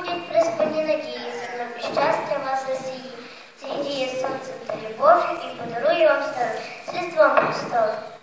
будет преспані надії, зернові счастье вас засії, среди сонце та любов'ю и подарує вам старо, слідством Христовим.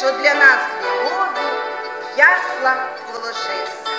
що для нас любові ясла вложився.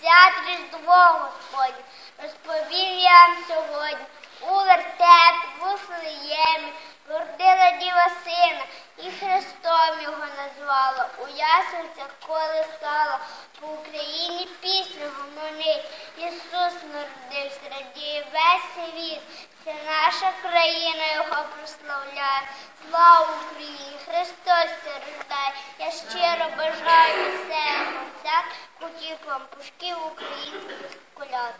свят Різдво Господнє, розповів я вам сьогодні у вертепі, в Уфлеємі, Гордила діва сина і Христом його назвала. У ясницях коли стала по Україні пісню гомонить. Ісус народився, радіє весь світ. Ти наша країна його прославляє. Слава Україні! Христос рождає! Я щиро бажаю всем отця, кутів вам пушків українських коляд.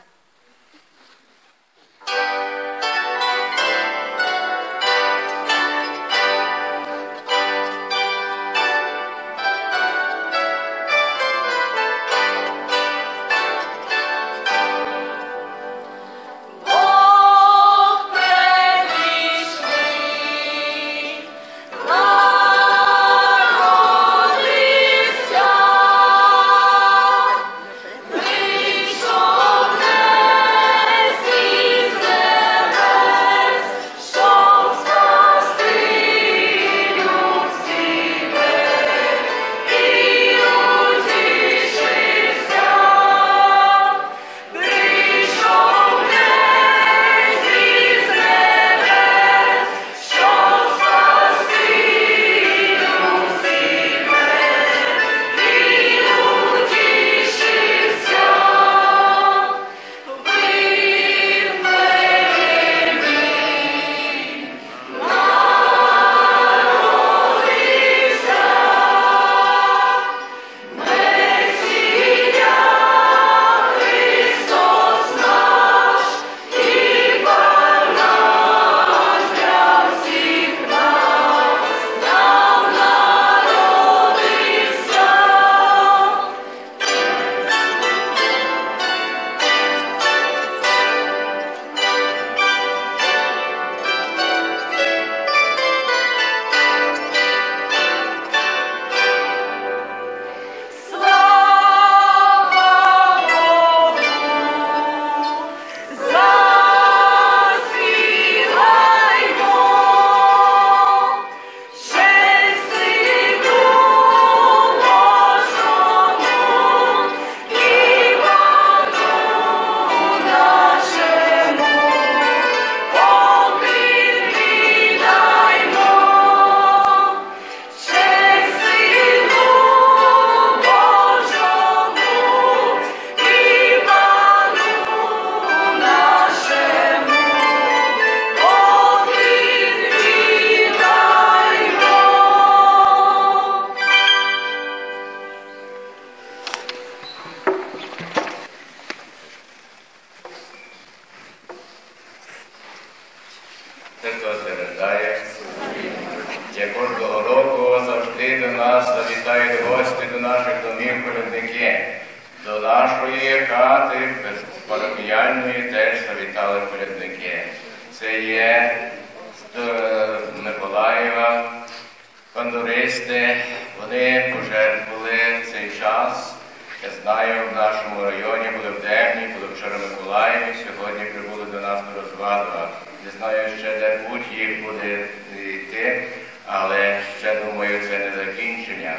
Бандуристи, вони пожертвували цей час. Я знаю, в нашому районі були в Дерні, були вчора в Миколаєві, сьогодні прибули до нас до Розвадова. Не знаю ще, де путь їх буде йти, але ще думаю, це не закінчення.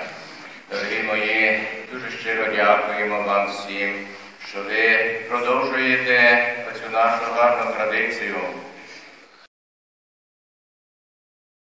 Дорогі мої, дуже щиро дякуємо вам всім, що ви продовжуєте цю нашу гарну традицію